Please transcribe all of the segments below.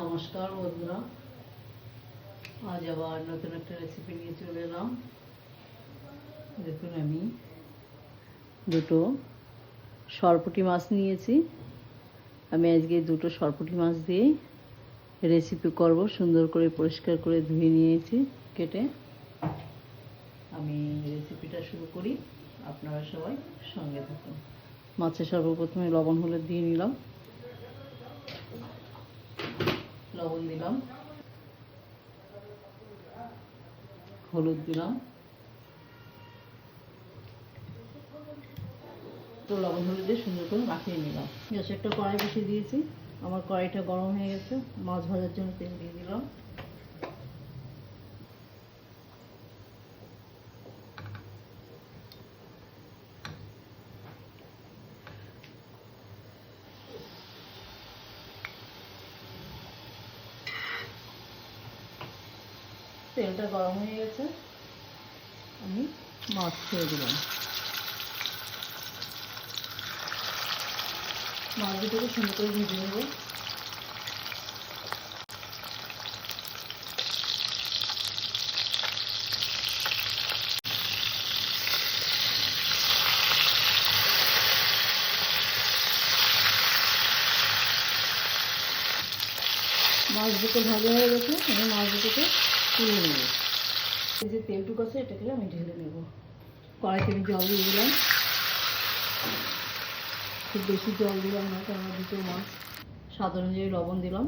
নমস্কার বন্ধুরা। আজ আবার নতুন একটা রেসিপি নিয়ে চলে এলাম। দেখুন আমি দুটো সরপুটি মাছ নিয়েছি। আমি আজকে দুটো সরপুটি মাছ দিয়ে রেসিপি করব। সুন্দর করে পরিষ্কার করে ধুয়ে নিয়েছি, কেটে। আমি রেসিপিটা শুরু করি। আপনারা সবাই সঙ্গে থাকুন। মাছের সর্বপ্রথমে লবণ হলুদ দিয়ে নিলাম লবণ দিলাম। হলুদ দিলাম। তো লবণ হলুদ দিয়ে সুন্দর করে মাখিয়ে নিলাম। গ্যাসে একটা কড়াই বসিয়ে দিয়েছি। আমার কড়াইটা গরম হয়ে গেছে। মাছ ভাজার জন্য তেল দিয়ে দিলাম। তেলটা গরম হয়ে গেছে। আমি মাছ ছেড়ে দিলাম। মাছ দুটোকে সুন্দর করে ভেজে নেব। মাছ দুটো ভালো হয়ে গেছে। আমি মাছ দুটোকে তুলে নেব এই যে তেলটুকু আছে এটাকে আমি ঢেলে নেব। কড়াইতে আমি জল দিয়ে দিলাম। খুব বেশি জল দিলাম না, কারণ দুটো মাছ স্বাদ অনুযায়ী লবণ দিলাম।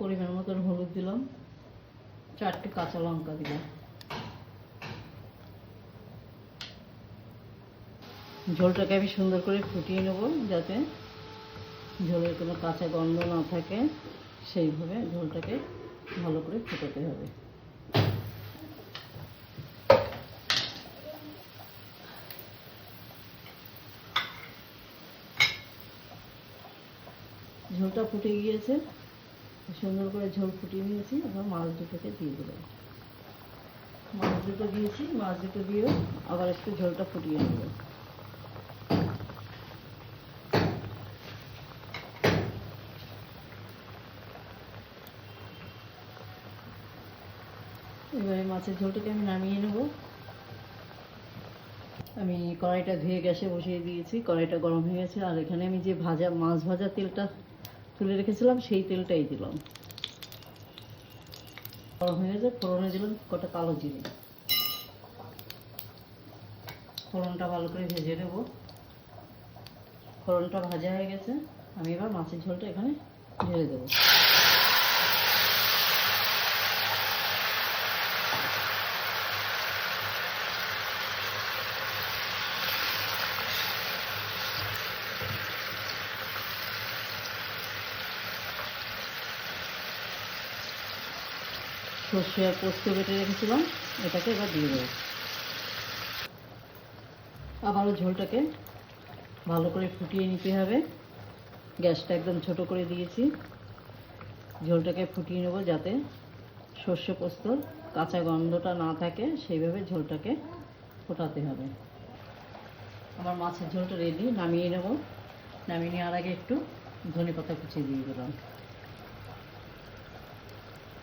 পরিমাণ মতন হলুদ দিলাম। চারটে কাঁচা লঙ্কা দিলাম। ঝোলটাকে আমি সুন্দর করে ফুটিয়ে নেব, যাতে ঝোলের কোনো কাঁচা গন্ধ না থাকে। সেইভাবে ঝোলটাকে ভালো করে ফুটাতে হবে। ঝোলটা ফুটে গিয়েছে। সুন্দর করে ঝোল ফুটিয়ে নিয়েছি, এবার মাছ দুটোকে দিয়ে দিলাম মাছ দুটো দিয়েছি, মাছ দুটো দিয়েও আবার একটু ঝোলটা ফুটিয়ে নেব। এবারে মাছের ঝোলটাকে আমি নামিয়ে নেব। আমি কড়াইটা ধুয়ে গ্যাসে বসিয়ে দিয়েছি। কড়াইটা গরম হয়ে গেছে। আর এখানে আমি যে ভাজা, মাছ ভাজা তেলটা তুলে রেখেছিলাম, সেই তেলটাই দিলাম। গরম হয়ে গেছে, ফোড়নে দিলাম কটা কালো জিরে। ফোড়নটা ভালো করে ভেজে নেব। ফোড়নটা ভাজা হয়ে গেছে। আমি এবার মাছের ঝোলটা এখানে ঢেলে দেবো। সর্ষে আর পোস্ত বেটে রেখেছিলাম, এটাকে এবার দিয়ে দেবো। আবারও ঝোলটাকে ভালো করে ফুটিয়ে নিতে হবে। গ্যাসটা একদম ছোট করে দিয়েছি। ঝোলটাকে ফুটিয়ে নেব যাতে সর্ষে পোস্তর কাঁচা গন্ধটা না থাকে, সেইভাবে ঝোলটাকে ফোটাতে হবে। আমার মাছের ঝোলটা রেডি নামিয়ে নেব। নামিয়ে নেওয়ার আগে একটু ধনে পাতা কুচিয়ে দিয়ে দিলাম।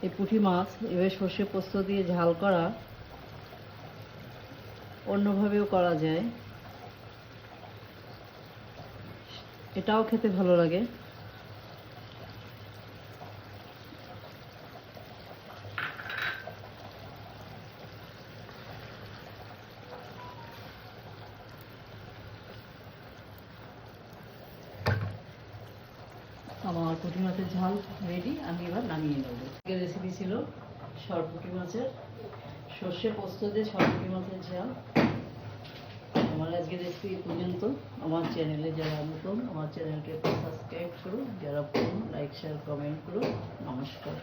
এই পুঁটি মাছ, এভাবে সর্ষে পোস্ত দিয়ে ঝাল করা, অন্যভাবেও করা যায়। এটাও খেতে ভালো লাগে। পুঁটি মাছের ঝাল রেডি আমি এবার নামিয়ে নেব। আজকের রেসিপি ছিল সরপুটি মাছের। সর্ষে পোস্ত দিয়ে সরপুটি মাছের ঝাল। আমার আজকের রেসিপি পর্যন্ত। আমার চ্যানেলে যারা নতুন, আমার চ্যানেলকে সাবস্ক্রাইব করুন যারা পুরনো লাইক শেয়ার কমেন্ট করুন নমস্কার।